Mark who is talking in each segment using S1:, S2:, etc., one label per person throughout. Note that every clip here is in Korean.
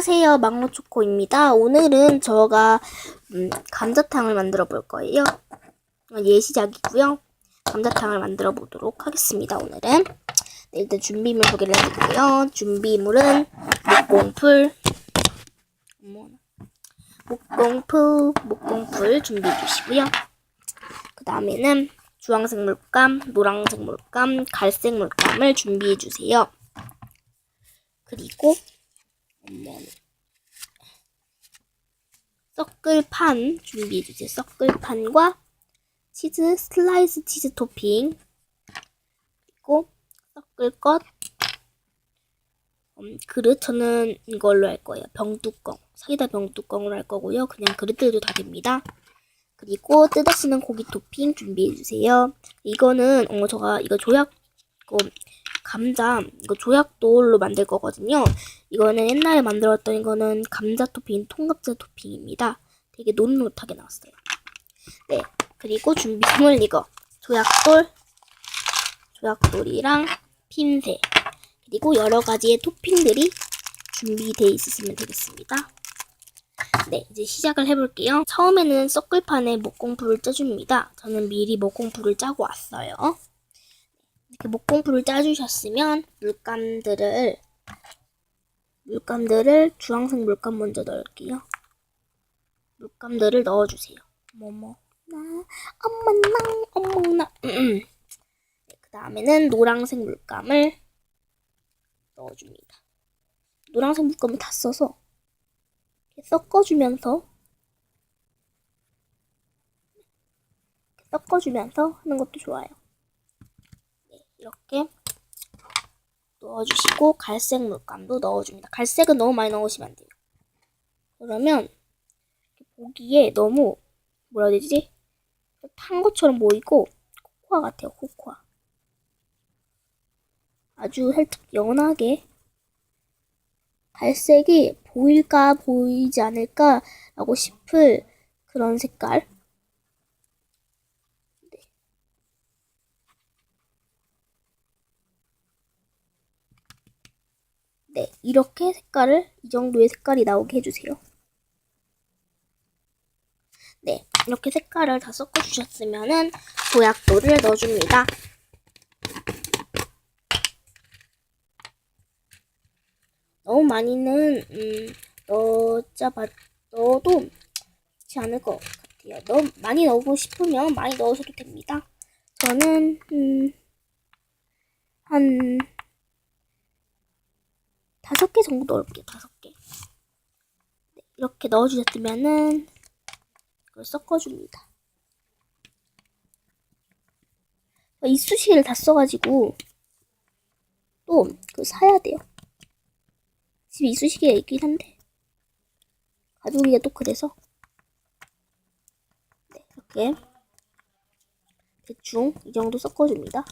S1: 안녕하세요. 망고초코입니다. 오늘은 저가 음, 감자탕을 만들어 볼 거예요. 예시작이고요. 감자탕을 만들어 보도록 하겠습니다 오늘은. 네, 일단 준비물 소개를 해드릴게요. 준비물은 목공풀. 목공풀 목공풀 준비해 주시고요. 그 다음에는 주황색 물감 노란색 물감 갈색 물감을 준비해 주세요. 그리고 어머. 섞을판 준비해주세요. 섞을판과 치즈 슬라이스 치즈 토핑 그리고 섞을 것 음, 그릇 저는 이걸로 할 거예요. 병뚜껑 사이다 병뚜껑으로 할 거고요. 그냥 그릇들도 다 됩니다. 그리고 뜯어 쓰는 고기 토핑 준비해주세요. 이거는 어 저가 이거 조약 이거 감자 이거 조약돌로 만들 거거든요. 이거는 옛날에 만들었던 이거는 감자 토핑, 통감자 토핑입니다. 되게 노릇노릇하게 나왔어요. 네, 그리고 준비물 이거 조약돌, 조약돌이랑 핀새 그리고 여러 가지의 토핑들이 준비되어 있으시면 되겠습니다. 네, 이제 시작을 해볼게요. 처음에는 섞을판에 목공풀을 짜줍니다. 저는 미리 목공풀을 짜고 왔어요. 이렇게 목공풀을 짜주셨으면 물감들을 물감들을 주황색 물감 먼저 넣을게요. 물감들을 넣어주세요. 뭐뭐 나 엄마나 엄마나 네, 그 다음에는 노란색 물감을 넣어줍니다. 노란색 물감을 다 써서 섞어주면서 섞어주면서 하는 것도 좋아요. 네, 이렇게 넣어주시고 갈색 물감도 넣어줍니다. 갈색은 너무 많이 넣으시면 안 돼요. 그러면 보기에 너무 뭐라 해야 되지? 탄 것처럼 보이고 코코아 같아요. 코코아. 아주 살짝 연하게 갈색이 보일까 보이지 않을까라고 싶을 그런 색깔. 네, 이렇게 색깔을 이 정도의 색깔이 나오게 해주세요. 네, 이렇게 색깔을 다 섞어주셨으면은 보약도를 넣어줍니다. 너무 많이는 음, 넣자봐 넣어도 좋지 않을 것 같아요. 너무 많이 넣고 싶으면 많이 넣으셔도 됩니다. 저는 음, 한 다섯 개 정도 넣을게요. 다섯 개. 네, 이렇게 넣어주셨으면은 이걸 섞어줍니다. 이쑤시개를 다 써가지고 또 그 사야 돼요. 집에 이쑤시개가 있긴 한데 가족이가 또 그래서 네, 이렇게 대충 이 정도 섞어줍니다.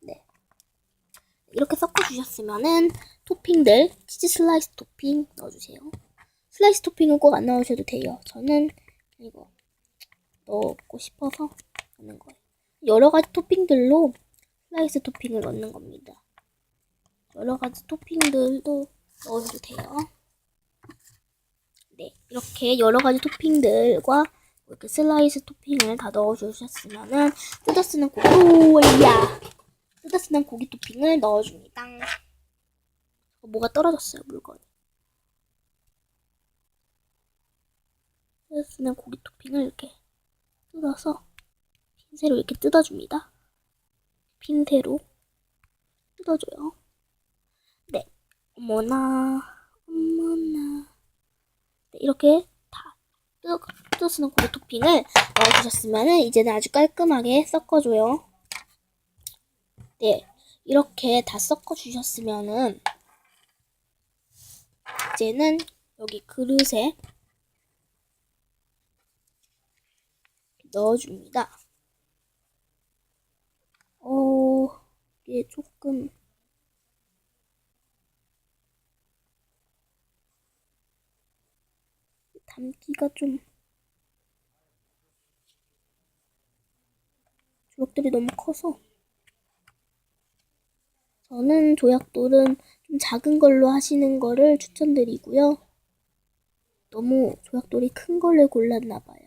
S1: 네. 이렇게 섞 어주셨으면은 토핑들 치즈 슬라이스 토핑 넣어주세요. 슬라이스 토핑은 꼭 안 넣으셔도 돼요. 저는 이거 넣고 싶어서 넣는 거예요. 여러 가지 토핑들로 슬라이스 토핑을 넣는 겁니다. 여러 가지 토핑들도 넣어줘도 돼요. 네, 이렇게 여러 가지 토핑들과 이렇게 슬라이스 토핑을 다 넣어주셨으면은 뜯어 쓰는 고기, 오야! 쓰는 고기 토핑을 넣어줍니다. 뭐가 떨어졌어요, 물건이. 쓰는 고기 토핑을 이렇게 뜯어서 핀새로 이렇게 뜯어줍니다. 핀새로 뜯어줘요. 네, 어머나, 어머나. 네, 이렇게 다 뜯어, 뜯어 쓰는 고기 토핑을 넣어주셨으면 이제는 아주 깔끔하게 섞어줘요. 네, 이렇게 다 섞어 주셨으면은 이제는 여기 그릇에 넣어줍니다. 어, 이게 조금 담기가 좀 조약돌이 너무 커서 저는 조약돌은 좀 작은 걸로 하시는 거를 추천드리고요. 너무 조약돌이 큰 걸로 골랐나 봐요.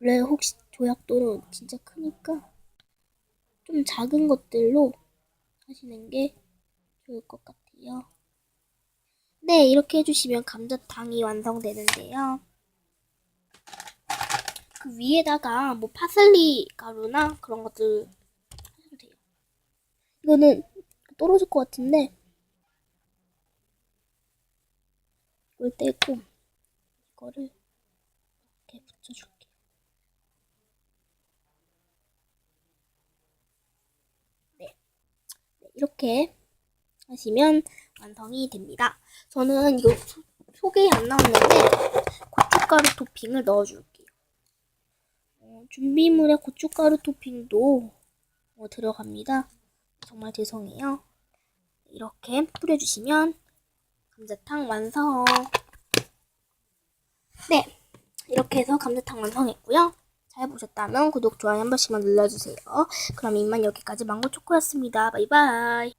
S1: 원래 혹시 조약돌은 진짜 크니까 좀 작은 것들로 하시는 게 좋을 것 같아요. 네, 이렇게 해주시면 감자탕이 완성되는데요. 그 위에다가 뭐 파슬리 가루나 그런 것들. 이거는 떨어질 것 같은데 이걸 떼고 이거를 이렇게 붙여줄게요. 네. 네, 이렇게 하시면 완성이 됩니다. 저는 이거 소, 소개에 안 나왔는데 고춧가루 토핑을 넣어줄게요. 어, 준비물에 고춧가루 토핑도 어, 들어갑니다. 정말 죄송해요. 이렇게 뿌려주시면 감자탕 완성. 네, 이렇게 해서 감자탕 완성했고요. 잘 보셨다면 구독, 좋아요 한 번씩만 눌러주세요. 그럼 이만 여기까지 망고 초코였습니다. 바이바이.